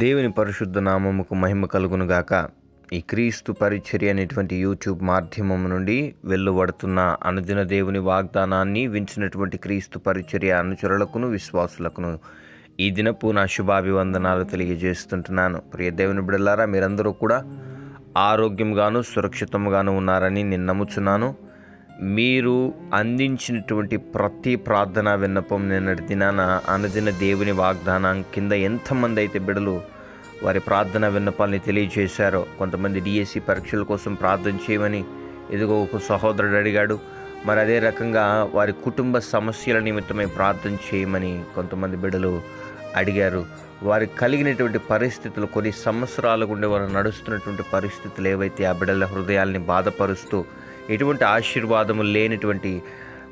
దేవుని పరిశుద్ధ నామముకు మహిమ కలుగునుగాక. ఈ క్రీస్తు పరిచర్య అనేటువంటి యూట్యూబ్ మాధ్యమం నుండి వెళ్ళబడుతున్న అనుదిన దేవుని వాగ్దానాన్ని వించినటువంటి క్రీస్తు పరిచర్య అనుచరులకును విశ్వాసులకును ఈ దినపు నా శుభాభివందనాలు తెలియజేస్తుంటున్నాను. ప్రియ దేవుని బిడలారా మీరందరూ కూడా ఆరోగ్యంగాను సురక్షితంగాను ఉన్నారని నేను నమ్ముచున్నాను. మీరు అందించినటువంటి ప్రతి ప్రార్థన విన్నపం నిన్నటి దినాన అనుదిన దేవుని వాగ్దానం కింద ఎంతమంది అయితే బిడలు వారి ప్రార్థన విన్నపాలని తెలియజేశారో కొంతమంది డిఎస్సి పరీక్షల కోసం ప్రార్థన చేయమని ఇదిగో ఒక సహోదరుడు అడిగాడు. మరి అదే రకంగా వారి కుటుంబ సమస్యల నిమిత్తమై ప్రార్థన చేయమని కొంతమంది బిడలు అడిగారు. వారికి కలిగినటువంటి పరిస్థితులు కొన్ని సంవత్సరాల గుండా వారు నడుస్తున్నటువంటి పరిస్థితులు ఏవైతే ఆ బిడల హృదయాల్ని బాధపరుస్తూ ఎటువంటి ఆశీర్వాదము లేనటువంటి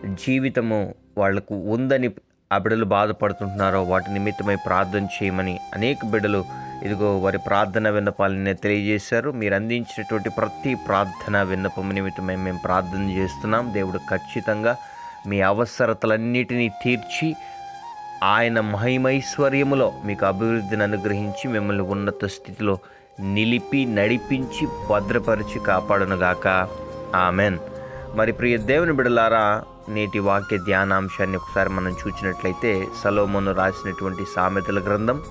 జీవితము వాళ్ళకు ఉందని ఆ బిడలు బాధపడుతుంటున్నారో వాటి నిమిత్తమై ప్రార్థన చేయమని అనేక బిడ్డలు ఇదిగో వారి ప్రార్థన విన్నపాలని తెలియజేశారు. మీరు అందించినటువంటి ప్రతి ప్రార్థన విన్నపం నిమిత్తమై మేము ప్రార్థన చేస్తున్నాం. దేవుడు ఖచ్చితంగా మీ అవసరతలన్నిటినీ తీర్చి ఆయన మహిమైశ్వర్యములో మీకు అభివృద్ధిని అనుగ్రహించి మిమ్మల్ని ఉన్నత స్థితిలో నిలిపి నడిపించి భద్రపరిచి కాపాడునుగాక. ఆమెన్. మరి ప్రియ దేవుని బిడలారా నేటి వాక్య ధ్యానాంశాన్ని ఒకసారి మనం చూచినట్లయితే సలోమోను రాసినటువంటి సామెతల గ్రంథం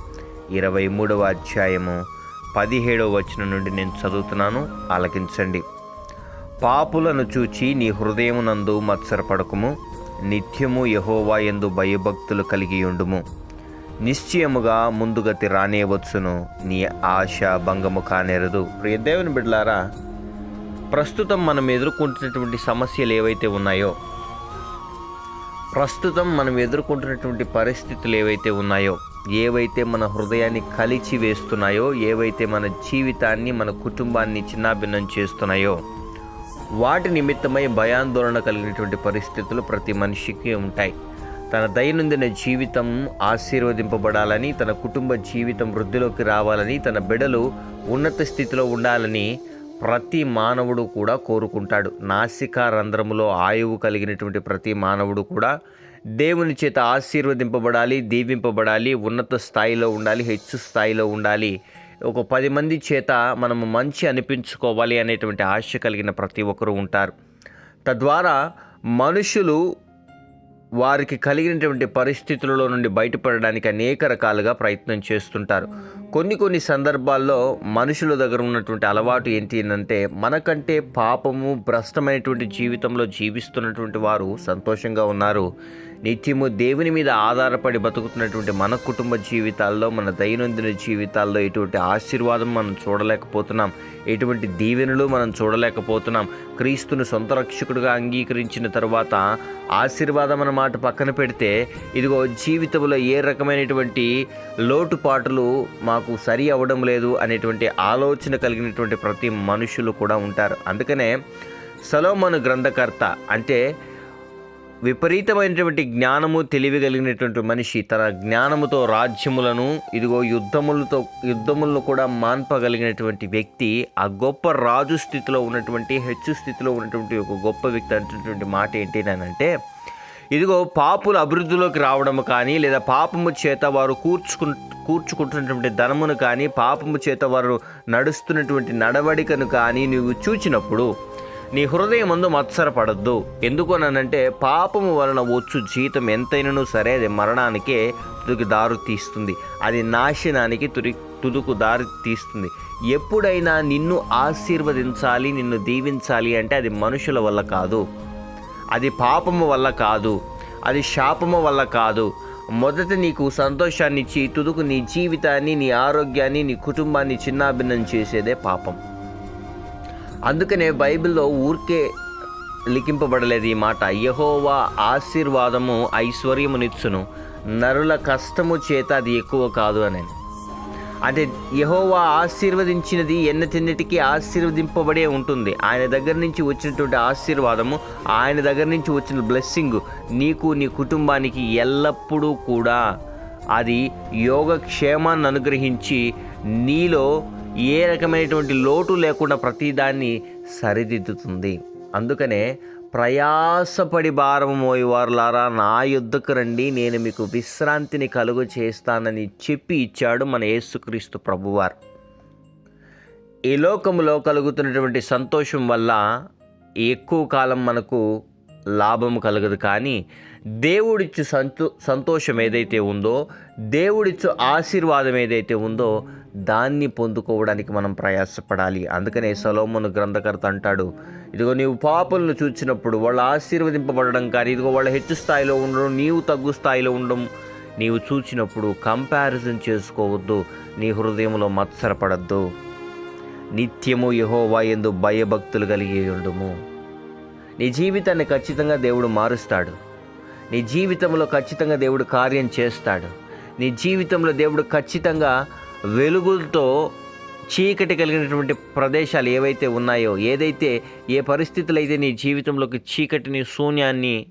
ఇరవై మూడవ అధ్యాయము పదిహేడవ వచనం నుండి నేను చదువుతున్నాను. ఆలకించండి. పాపులను చూచి నీ హృదయమునందు మత్సరపడకుము నిత్యము యహోవా ఎందు భయభక్తులు కలిగి ఉండుము. నిశ్చయముగా ముందుగతి రానేవచ్చును నీ ఆశ భంగము కానేరదు. ప్రియ దేవుని బిడ్డలారా ప్రస్తుతం మనం ఎదుర్కొంటున్నటువంటి సమస్యలు ఏవైతే ఉన్నాయో ప్రస్తుతం మనం ఎదుర్కొంటున్నటువంటి పరిస్థితులు ఏవైతే ఉన్నాయో ఏవైతే మన హృదయాన్ని కలిచి వేస్తున్నాయో ఏవైతే మన జీవితాన్ని మన కుటుంబాన్ని చిన్నాభిన్నం చేస్తున్నాయో వాటి నిమిత్తమై భయాందోళన కలిగినటువంటి పరిస్థితులు ప్రతి మనిషికి ఉంటాయి. తన దైనందిన జీవితం ఆశీర్వదింపబడాలని తన కుటుంబ జీవితం వృద్ధిలోకి రావాలని తన బిడలు ఉన్నత స్థితిలో ఉండాలని ప్రతి మానవుడు కూడా కోరుకుంటాడు. నాసికా రంధ్రములో ఆయువు కలిగినటువంటి ప్రతి మానవుడు కూడా దేవుని చేత ఆశీర్వదింపబడాలి దీవింపబడాలి ఉన్నత స్థాయిలో ఉండాలి హెచ్చు స్థాయిలో ఉండాలి. ఒక పది మంది చేత మనము మంచి అనిపించుకోవాలి అనేటువంటి ఆశ కలిగిన ప్రతి ఒక్కరూ ఉంటారు. తద్వారా మనుషులు వారికి కలిగినటువంటి పరిస్థితులలో నుండి బయటపడడానికి అనేక రకాలుగా ప్రయత్నం చేస్తుంటారు. కొన్ని కొన్ని సందర్భాల్లో మనుషుల దగ్గర ఉన్నటువంటి అలవాటు ఏంటి అంటే మనకంటే పాపము భ్రష్టమైనటువంటి జీవితంలో జీవిస్తున్నటువంటి వారు సంతోషంగా ఉన్నారు. నిత్యము దేవుని మీద ఆధారపడి బతుకుతున్నటువంటి మన కుటుంబ జీవితాల్లో మన దైనందిన జీవితాల్లో ఎటువంటి ఆశీర్వాదం మనం చూడలేకపోతున్నాం. ఎటువంటి దీవెనలు మనం చూడలేకపోతున్నాం. క్రీస్తును సొంత రక్షకుడిగా అంగీకరించిన తర్వాత ఆశీర్వాదం అన్న మాట పక్కన పెడితే ఇదిగో జీవితంలో ఏ రకమైనటువంటి లోటుపాటులు మాకు సరి అవ్వడం లేదు అనేటువంటి ఆలోచన కలిగినటువంటి ప్రతి మనుషులు కూడా ఉంటారు. అందుకనే సలోమను గ్రంథకర్త అంటే విపరీతమైనటువంటి జ్ఞానము తెలివి కలిగినటువంటి మనిషి తన జ్ఞానముతో రాజ్యములను ఇదిగో యుద్ధములతో యుద్ధములను కూడా మాన్పగలిగినటువంటి వ్యక్తి ఆ గొప్ప రాజు స్థితిలో ఉన్నటువంటి హెచ్చు స్థితిలో ఉన్నటువంటి ఒక గొప్ప వ్యక్తి అంటున్నటువంటి మాట ఏంటి అంటే ఇదిగో పాపుల అభివృద్ధిలోకి రావడము కానీ లేదా పాపము చేత వారు కూర్చుకు కూర్చుకుంటున్నటువంటి ధనమును కానీ పాపము చేత వారు నడుస్తున్నటువంటి నడవడికను కానీ నువ్వు చూచినప్పుడు నీ హృదయం ముందు మత్సరపడద్దు. ఎందుకనంటే పాపము వలన వచ్చు జీతం ఎంతైనను సరే అది మరణానికే తుదికి దారి తీస్తుంది. అది నాశనానికి తుది తుదుకు దారి తీస్తుంది. ఎప్పుడైనా నిన్ను ఆశీర్వదించాలి నిన్ను దీవించాలి అంటే అది మనుషుల వల్ల కాదు. అది పాపము వల్ల కాదు. అది శాపము వల్ల కాదు. మొదట నీకు సంతోషాన్ని ఇచ్చి తుదుకు నీ జీవితాన్ని నీ ఆరోగ్యాన్ని నీ కుటుంబాన్ని చిన్నాభిన్నం చేసేదే పాపం. అందుకనే బైబిల్లో ఊరికే లిఖింపబడలేదు ఈ మాట. యహోవా ఆశీర్వాదము ఐశ్వర్యమునిచ్చును. నరుల కష్టము చేత అది ఎక్కువ కాదు అని అంటే యహోవా ఆశీర్వదించినది ఎన్నతిన్నిటికీ ఆశీర్వదింపబడే ఉంటుంది. ఆయన దగ్గర నుంచి వచ్చినటువంటి ఆశీర్వాదము ఆయన దగ్గర నుంచి వచ్చిన బ్లెస్సింగ్ నీకు నీ కుటుంబానికి ఎల్లప్పుడూ కూడా. అది యోగక్షేమాన్ని అనుగ్రహించి నీలో ఏ రకమైనటువంటి లోటు లేకుండా ప్రతిదాన్ని సరిదిద్దుతుంది. అందుకనే ప్రయాసపడి భారం మోయవారులారా నా యుద్ధకు రండి నేను మీకు విశ్రాంతిని కలుగు చేస్తానని చెప్పి ఇచ్చాడు మన యేసుక్రీస్తు ప్రభువారు. ఈ లోకంలో కలుగుతున్నటువంటి సంతోషం వల్ల ఎక్కువ కాలం మనకు లాభం కలగదు. కానీ దేవుడిచ్చు సంతో సంతోషం ఏదైతే ఉందో దేవుడిచ్చు ఆశీర్వాదం ఏదైతే ఉందో దాన్ని పొందుకోవడానికి మనం ప్రయాసపడాలి. అందుకనే సలోమును గ్రంథకర్త అంటాడు ఇదిగో నీవు పాపలను చూచినప్పుడు వాళ్ళు ఆశీర్వదింపబడడం కానీ ఇదిగో వాళ్ళ హెచ్చు స్థాయిలో ఉండడం నీవు తగ్గు స్థాయిలో ఉండడం నీవు చూచినప్పుడు కంపారిజన్ చేసుకోవద్దు. నీ హృదయంలో మత్సరపడద్దు. నిత్యము యహోవా ఎందు భయభక్తులు కలిగి ఉండము. నీ జీవితాన్ని ఖచ్చితంగా దేవుడు మారుస్తాడు. నీ జీవితంలో ఖచ్చితంగా దేవుడు కార్యం చేస్తాడు. నీ జీవితంలో దేవుడు ఖచ్చితంగా వెలుగులతో చీకటి కలిగినటువంటి ప్రదేశాలు ఏవైతే ఉన్నాయో ఏదైతే ఏ పరిస్థితులు అయితే నీ జీవితంలోకి చీకటిని శూన్యాన్ని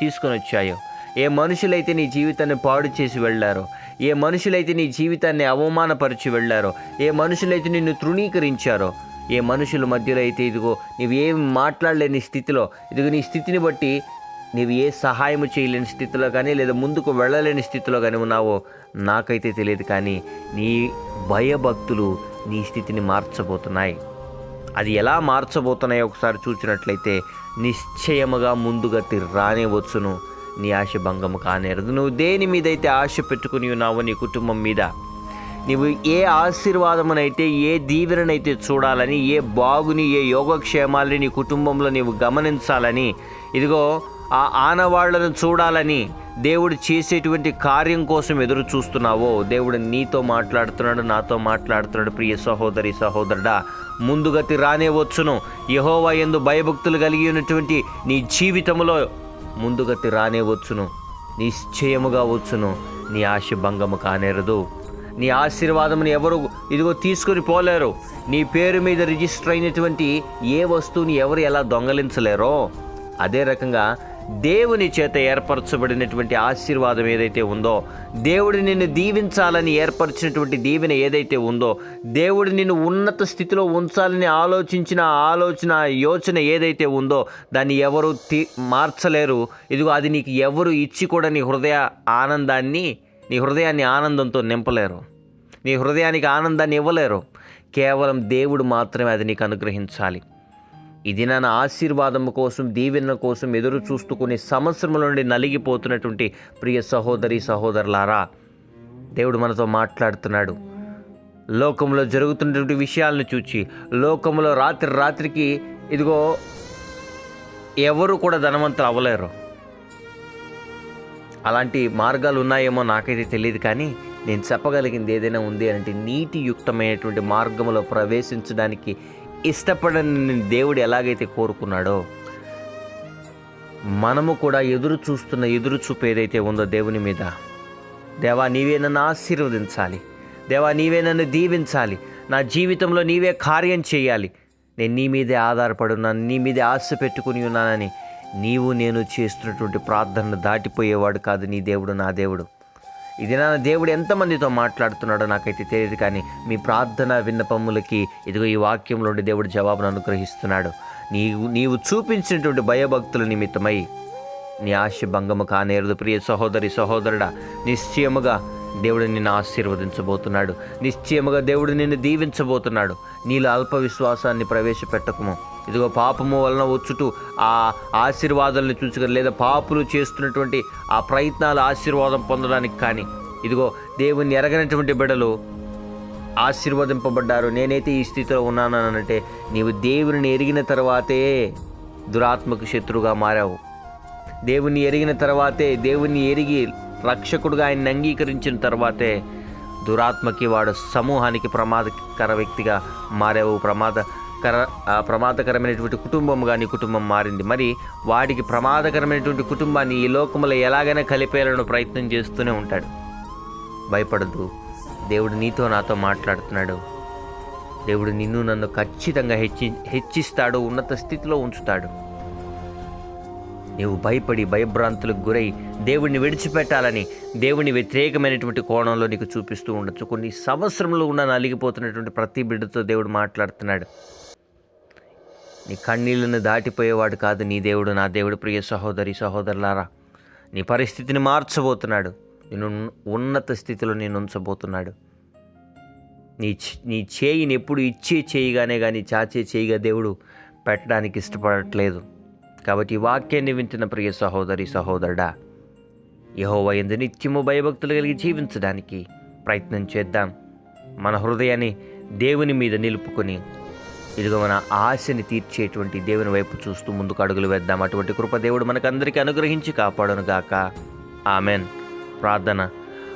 తీసుకొని వచ్చాయో ఏ మనుషులైతే నీ జీవితాన్ని పాడు చేసి వెళ్ళారో ఏ మనుషులైతే నీ జీవితాన్ని అవమానపరిచి వెళ్ళారో ఏ మనుషులైతే నిన్ను తృణీకరించారో ఏ మనుషుల మధ్యలో అయితే ఇదిగో నీవు ఏం మాట్లాడలేని స్థితిలో ఇదిగో నీ స్థితిని బట్టి నీవు ఏ సహాయం చేయలేని స్థితిలో కానీ లేదా ముందుకు వెళ్ళలేని స్థితిలో కానీ ఉన్నావో నాకైతే తెలియదు కానీ నీ భయభక్తులు నీ స్థితిని మార్చబోతున్నాయి. అది ఎలా మార్చబోతున్నాయో ఒకసారి చూసినట్లయితే నిశ్చయముగా ముందుగతి రానే వచ్చును నీ ఆశ భంగము కానేరదు. నువ్వు దేని మీదైతే ఆశ పెట్టుకుని ఉన్నావో నీ కుటుంబం మీద. నీవు ఏ ఆశీర్వాదమునైతే ఏ దీవెననైతే చూడాలని ఏ బాగుని ఏ యోగక్షేమాలని నీ కుటుంబంలో నీవు గమనించాలని ఇదిగో ఆ ఆనవాళ్ళను చూడాలని దేవుడు చేసేటువంటి కార్యం కోసం ఎదురు చూస్తున్నావో దేవుడు నీతో మాట్లాడుతున్నాడు నాతో మాట్లాడుతున్నాడు ప్రియ సహోదరి సహోదరుడా. ముందుగతి రానే వచ్చును. యహోవా ఎందు భయభక్తులు కలిగి ఉన్నటువంటి నీ జీవితంలో ముందుగతి రానే వచ్చును. నిశ్చయముగా వచ్చును. నీ ఆశ భంగము కానేరదు. నీ ఆశీర్వాదముని ఎవరు ఇదిగో తీసుకొని పోలేరు. నీ పేరు మీద రిజిస్టర్ అయినటువంటి ఏ వస్తువుని ఎవరు ఎలా దొంగలించలేరో అదే రకంగా దేవుని చేత ఏర్పరచబడినటువంటి ఆశీర్వాదం ఏదైతే ఉందో దేవుడు నిన్ను దీవించాలని ఏర్పరిచినటువంటి దీవెన ఏదైతే ఉందో దేవుడు నిన్ను ఉన్నత స్థితిలో ఉంచాలని ఆలోచించిన ఆలోచన యోచన ఏదైతే ఉందో దాన్ని ఎవరు తీ మార్చలేరు. ఇదిగో అది నీకు ఎవరు ఇచ్చి కూడా నీ హృదయ ఆనందాన్ని నీ హృదయాన్ని ఆనందంతో నింపలేరు. నీ హృదయానికి ఆనందాన్ని ఇవ్వలేరు. కేవలం దేవుడు మాత్రమే అది నీకు అనుగ్రహించాలి. ఇది నా ఆశీర్వాదం కోసం దీవెన కోసం ఎదురు చూస్తూ కొన్ని సంవత్సరముల నుండి నలిగిపోతున్నటువంటి ప్రియ సహోదరి సహోదరులారా దేవుడు మనతో మాట్లాడుతున్నాడు. లోకంలో జరుగుతున్నటువంటి విషయాలను చూచి లోకంలో రాత్రి రాత్రికి ఇదిగో ఎవరు కూడా ధనవంతులు అవ్వలేరు. అలాంటి మార్గాలు ఉన్నాయేమో నాకైతే తెలియదు కానీ నేను చెప్పగలిగింది ఏదైనా ఉంది అంటే నీతియుక్తమైనటువంటి మార్గంలో ప్రవేశించడానికి ఇష్టపడని దేవుడు ఎలాగైతే కోరుకున్నాడో మనము కూడా ఎదురు చూస్తున్న ఎదురు చూపు ఏదైతే ఉందో దేవుని మీద. దేవా నీవే నన్ను ఆశీర్వదించాలి. దేవా నీవే నన్ను దీవించాలి. నా జీవితంలో నీవే కార్యం చేయాలి. నేను నీ మీదే ఆధారపడున్నాను నీ మీదే ఆశ పెట్టుకుని ఉన్నానని నీవు నేను చేస్తున్నటువంటి ప్రార్థనను దాటిపోయేవాడు కాదు నీ దేవుడు నా దేవుడు. ఇది నా దేవుడు ఎంతమందితో మాట్లాడుతున్నాడో నాకైతే తెలియదు కానీ మీ ప్రార్థన విన్నపములకి ఇదిగో ఈ వాక్యంలోని దేవుడు జవాబును అనుగ్రహిస్తున్నాడు. నీవు నీవు చూపించినటువంటి భయభక్తుల నిమిత్తమై నీ ఆశ భంగము కానేరదు. ప్రియ సహోదరి సహోదరుడా నిశ్చయముగా దేవుడు నిన్ను ఆశీర్వదించబోతున్నాడు. నిశ్చయముగా దేవుడు నిన్ను దీవించబోతున్నాడు. నీలో అల్ప విశ్వాసాన్ని ప్రవేశపెట్టకము. ఇదిగో పాపము వలన వచ్చుటూ ఆ ఆశీర్వాదాలను చూసుకొని లేదా పాపులు చేస్తున్నటువంటి ఆ ప్రయత్నాలు ఆశీర్వాదం పొందడానికి కానీ ఇదిగో దేవుని ఎరగనటువంటి బిడలు ఆశీర్వదింపబడ్డారు. నేనైతే ఈ స్థితిలో ఉన్నానంటే నీవు దేవుని ఎరిగిన తర్వాతే దురాత్మకు శత్రువుగా మారావు. దేవుని ఎరిగిన తర్వాతే దేవుని ఎరిగి రక్షకుడుగా ఆయన్ని అంగీకరించిన తర్వాతే దురాత్మకి వాడు సమూహానికి ప్రమాదకర వ్యక్తిగా మారావు. ప్రమాద ఆ ప్రమాదకరమైనటువంటి కుటుంబంగా నీ కుటుంబం మారింది. మరి వాడికి ప్రమాదకరమైనటువంటి కుటుంబాన్ని ఈ లోకంలో ఎలాగైనా కలిపేయాలని ప్రయత్నం చేస్తూనే ఉంటాడు. భయపడద్దు. దేవుడు నీతో నాతో మాట్లాడుతున్నాడు. దేవుడు నిన్ను నన్ను ఖచ్చితంగా హెచ్చి హెచ్చిస్తాడు ఉన్నత స్థితిలో ఉంచుతాడు. నీవు భయపడి భయభ్రాంతులకు గురై దేవుడిని విడిచిపెట్టాలని దేవుని వ్యతిరేకమైనటువంటి కోణంలో నీకు చూపిస్తూ ఉండొచ్చు. కొన్ని సంవత్సరంలో ఉన్న నలిగిపోతున్నటువంటి ప్రతి బిడ్డతో దేవుడు మాట్లాడుతున్నాడు. నీ కన్నీళ్ళను దాటిపోయేవాడు కాదు నీ దేవుడు నా దేవుడు ప్రియ సహోదరి సహోదరులారా. నీ పరిస్థితిని మార్చబోతున్నాడు. నేను ఉన్నత స్థితిలో నేను ఉంచబోతున్నాడు. నీ నీ చేయిని ఎప్పుడు ఇచ్చే చేయిగానే కానీ చాచే చేయిగా దేవుడు పెట్టడానికి ఇష్టపడట్లేదు. కాబట్టి ఈ వాక్యాన్ని వింటున్న ప్రియ సహోదరి సహోదరుడా యహోవ ఎందు నిత్యము భయభక్తులు కలిగి జీవించడానికి ప్రయత్నం చేద్దాం. మన హృదయాన్ని దేవుని మీద నిలుపుకొని ఇదిగో మన ఆశని తీర్చేటువంటి దేవుని వైపు చూస్తూ ముందుకు అడుగులు వేద్దాం. అటువంటి కృపదేవుడు మనకందరికీ అనుగ్రహించి కాపాడును గాక. ఆమెన్. ప్రార్థన.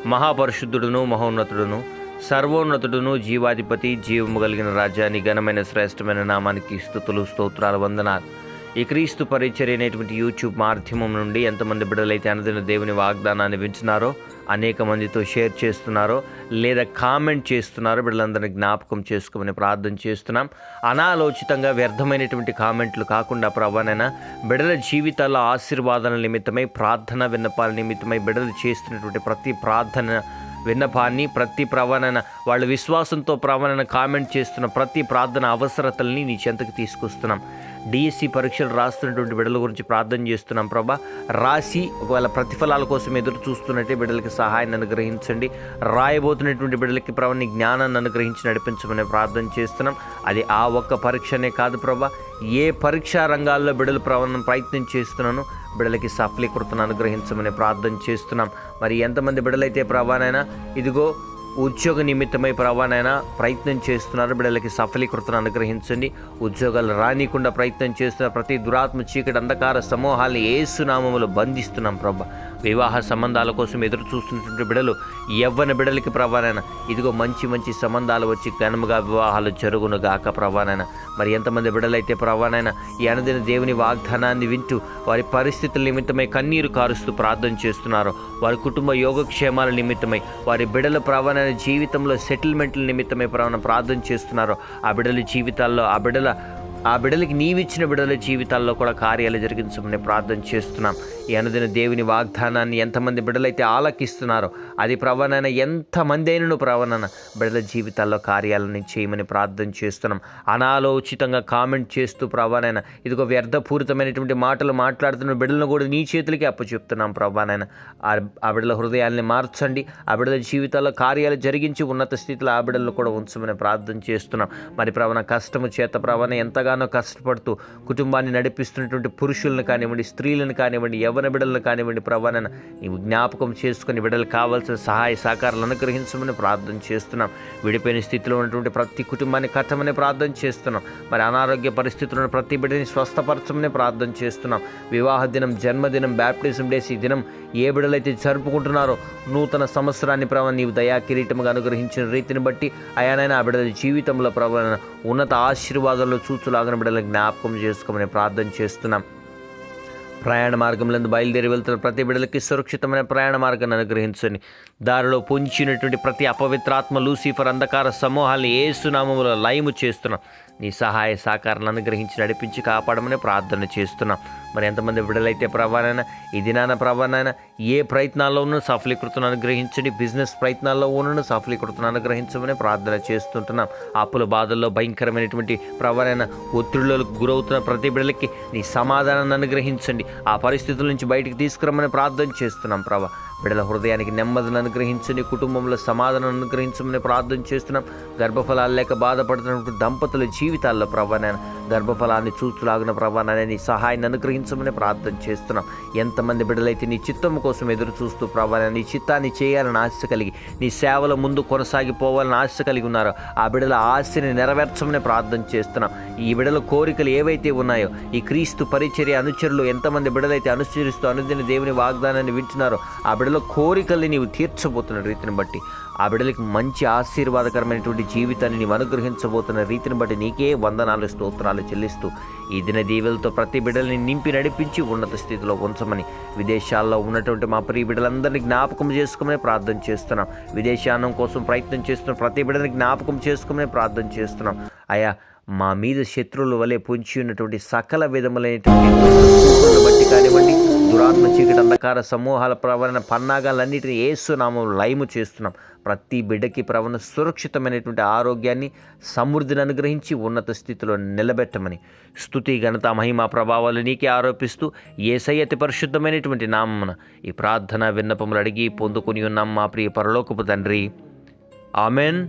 మహాపరిశుద్ధుడును మహోన్నతుడును సర్వోన్నతుడును జీవాధిపతి జీవము కలిగిన రాజ్యాన్ని ఘనమైన శ్రేష్టమైన నామానికి స్థుతులు స్తోత్రాలు వందనాలు. ఈ క్రీస్తు పరిచర్య అనేటువంటి యూట్యూబ్ మాధ్యమం నుండి ఎంతమంది బిడ్డలైతే అనదిన దేవుని వాగ్దానాన్ని వింటున్నారో అనేక మందితో షేర్ చేస్తున్నారో లేదా కామెంట్ చేస్తున్నారో బిడ్డలందరినీ జ్ఞాపకం చేసుకోమని ప్రార్థన చేస్తున్నాం. అనాలోచితంగా వ్యర్థమైనటువంటి కామెంట్లు కాకుండా ప్రభానైనా బిడ్డల జీవితాల ఆశీర్వాదాల నిమిత్తమై ప్రార్థన విన్నపాల నిమిత్తమై బిడ్డలు చేస్తున్నటువంటి ప్రతి ప్రార్థన విన్నపాన్ని ప్రతి ప్రవణన వాళ్ళ విశ్వాసంతో ప్రవణన కామెంట్ చేస్తున్న ప్రతి ప్రార్థన అవసరతల్ని నీ చెంతకు తీసుకొస్తున్నాం. డిఎస్సి పరీక్షలు రాస్తున్నటువంటి బిడ్డల గురించి ప్రార్థన చేస్తున్నాం ప్రభా. రాసి ఒకవేళ ప్రతిఫలాల కోసం ఎదురు చూస్తున్నట్టే బిడ్డలకి సహాయాన్ని అనుగ్రహించండి. రాయబోతున్నటువంటి బిడ్డలకి ప్రభాని జ్ఞానాన్ని అనుగ్రహించి నడిపించమని ప్రార్థన చేస్తున్నాం. అది ఆ ఒక్క పరీక్షనే కాదు ప్రభా. ఏ పరీక్షా రంగాల్లో బిడ్డలు ప్రవణం ప్రయత్నం చేస్తున్నాను బిడ్డలకి సఫలీకృతను అనుగ్రహించమని ప్రార్థన చేస్తున్నాం. మరి ఎంతమంది బిడ్డలైతే ప్రభానైనా ఇదిగో ఉద్యోగ నిమిత్తమై ప్రవాణైనా ప్రయత్నం చేస్తున్నారు. బిడ్డలకి సఫలీకృతను అనుగ్రహించండి. ఉద్యోగాలు రానికుండా ప్రయత్నం చేస్తున్న ప్రతి దురాత్మ చీకటి అంధకార సమూహాన్ని ఏసునామములు బంధిస్తున్నాం ప్రభా. వివాహ సంబంధాల కోసం ఎదురు చూస్తున్నటువంటి బిడలు ఎవ్వని బిడ్డలకి ప్రభానైనా ఇదిగో మంచి మంచి సంబంధాలు వచ్చి ఘనముగా వివాహాలు జరుగును గాక ప్రభానైనా మరి ఎంతమంది బిడలైతే ప్రవాణైన ఈ అనదిన దేవుని వాగ్దానాన్ని వింటూ వారి పరిస్థితుల నిమిత్తమై కన్నీరు కారుస్తూ ప్రార్థన చేస్తున్నారో వారి కుటుంబ యోగక్షేమాల నిమిత్తమై వారి బిడల ప్రవణ జీవితంలో సెటిల్మెంట్ల నిమిత్తమై ప్రవణ ప్రార్థన చేస్తున్నారో ఆ బిడల జీవితాల్లో ఆ బిడల ఆ బిడ్డలకి నీవిచ్చిన బిడ్డల జీవితాల్లో కూడా కార్యాలు జరిగించమని ప్రార్థన చేస్తున్నాం. ఈ అనుదిన దేవుని వాగ్దానాన్ని ఎంతమంది బిడ్డలైతే ఆలకిస్తున్నారో అది ప్రవణన ఎంతమంది అయినను ప్రవణన? బిడ్డల జీవితాల్లో కార్యాలను చేయమని ప్రార్థన చేస్తున్నాం. అనాలోచితంగా కామెంట్ చేస్తూ ప్రవణన. ఇదిగో వ్యర్థపూరితమైనటువంటి మాటలు మాట్లాడుతున్న బిడ్డలను కూడా నీ చేతులకి అప్పచెప్తున్నాం ప్రవణన. ఆ బిడ్డల హృదయాల్ని మార్చండి. ఆ బిడ్డల జీవితాల్లో కార్యాలు జరిగించి ఉన్నత స్థితిలో ఆ బిడ్డలను కూడా ఉంచమని ప్రార్థన చేస్తున్నాం. మరి ప్రవణ కష్టము చేత ప్రవణ ఎంతగానో కష్టపడుతూ కుటుంబాన్ని నడిపిస్తున్నటువంటి పురుషులను కానివ్వండి స్త్రీలను కానివ్వండి యవన బిడ్డలను కానివ్వండి ప్రవణన. నీవు జ్ఞాపకం చేసుకుని బిడ్డలు కావాల్సిన సహాయ సహకారాలు అనుగ్రహించమని ప్రార్థన చేస్తున్నాం. విడిపోయిన స్థితిలో ఉన్నటువంటి ప్రతి కుటుంబాన్ని కట్టమని ప్రార్థన చేస్తున్నాం. మరి అనారోగ్య పరిస్థితులను ఉన్న ప్రతి బిడ్డని స్వస్థపరచమని ప్రార్థన చేస్తున్నాం. వివాహ దినం జన్మదినం బ్యాప్టిజం డేస్ ఈ దినం ఏ బిడ్డలైతే జరుపుకుంటున్నారో నూతన సంవత్సరాన్ని ప్రభావ నీవు దయా కిరీటముగా అనుగ్రహించిన రీతిని బట్టి అయానైనా ఆ బిడ్డల జీవితంలో ప్రభావ ఉన్నత ఆశీర్వాదాలు చూచులాగిన బిడ్డల జ్ఞాపకం చేసుకోమని ప్రార్థన చేస్తున్నాం. ప్రయాణ మార్గంలో బయలుదేరి వెళ్తున్న ప్రతి బిడ్డలకి సురక్షితమైన ప్రయాణ మార్గాన్ని అనుగ్రహించండి. దారిలో పొంచినటువంటి ప్రతి అపవిత్రాత్మ లూసిఫర్ అంధకార సమూహాన్ని ఏసునామములో లయము చేస్తున్నాం నీ సహాయ సహకారాన్ని అనుగ్రహించి నడిపించి కాపాడమని ప్రార్థన చేస్తున్నాం. మరి ఎంతమంది విడుదలైతే ప్రభానైనా ఈ దినాన ప్రభానైనా ఏ ప్రయత్నాల్లో ఉన్న సఫలీకృతను అనుగ్రహించండి. బిజినెస్ ప్రయత్నాల్లో ఉన్న సఫలీకృతను అనుగ్రహించమని ప్రార్థన చేస్తుంటున్నాం. అప్పుల బాధల్లో భయంకరమైనటువంటి ప్రభానైన ఒత్తిడిలకు గురవుతున్న ప్రతి బిడ్డలకి నీ సమాధానాన్ని అనుగ్రహించండి. ఆ పరిస్థితుల నుంచి బయటికి తీసుకురమ్మని ప్రార్థన చేస్తున్నాం ప్రభా. బిడ్డల హృదయానికి నెమ్మదిని అనుగ్రహించండి కుటుంబంలో సమాధానం అనుగ్రహించమని ప్రార్థన చేస్తున్నాం. గర్భఫలాలు లేక బాధపడుతున్నటువంటి దంపతుల జీవితాల్లో ప్రభానైనా గర్భఫలాన్ని చూస్తులాగిన ప్రభానైనా నీ సహాయాన్ని అనుగ్రహించమని ప్రార్థన చేస్తున్నాం. ఎంతమంది బిడ్డలైతే నీ చిత్తం కోసం ఎదురు చూస్తూ ప్రభానైనా నీ చిత్తాన్ని చేయాలని ఆశ కలిగి నీ సేవల ముందు కొనసాగిపోవాలని ఆశ కలిగి ఉన్నారో ఆ బిడ్డల ఆశని నెరవేర్చమని ప్రార్థన చేస్తున్నాం. ఈ బిడల కోరికలు ఏవైతే ఉన్నాయో ఈ క్రీస్తు పరిచర్య అనుచరులు ఎంతమంది బిడ్డలైతే అనుసరిస్తూ అనుదిన దేవుని వాగ్దానాన్ని వింటున్నారో ఆ బిడ్డల కోరికల్ని నీవు తీర్చబోతున్న రీతిని బట్టి ఆ బిడ్డలకి మంచి ఆశీర్వాదకరమైనటువంటి జీవితాన్ని నీవు అనుగ్రహించబోతున్న రీతిని బట్టి నీకే వందనాలు స్తోత్రాలు చెల్లిస్తూ ఈ దిన దీవెలతో ప్రతి బిడ్డల్ని నింపి నడిపించి ఉన్నత స్థితిలో ఉంచమని విదేశాల్లో ఉన్నటువంటి మా ప్రియ బిడ్డలందరినీ జ్ఞాపకం చేసుకోమని ప్రార్థన చేస్తున్నాం. విదేశానం కోసం ప్రయత్నం చేస్తున్న ప్రతి బిడ్డని జ్ఞాపకం చేసుకోమని ప్రార్థన చేస్తున్నాం. అయా మా మీద శత్రువుల వలె పొంచి ఉన్నటువంటి సకల విధములైనటువంటి బట్టి కానివ్వండి దురాత్మ చీకటి అంధకార సమూహాల ప్రవరణ పన్నాగాలన్నిటిని ఏసునామం లయము చేస్తున్నాం. ప్రతి బిడ్డకి ప్రవణ సురక్షితమైనటువంటి ఆరోగ్యాన్ని సమృద్ధిని అనుగ్రహించి ఉన్నత స్థితిలో నిలబెట్టమని స్తుతి ఘనత మహిమ ప్రభావాలు నీకే ఆరోపిస్తూ ఏసై అతి పరిశుద్ధమైనటువంటి నామమున ఈ ప్రార్థన విన్నపములు అడిగి పొందుకుని ఉన్నాం మా ప్రియ పరలోకపు తండ్రి. Amen.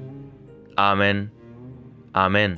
Amen. Amen.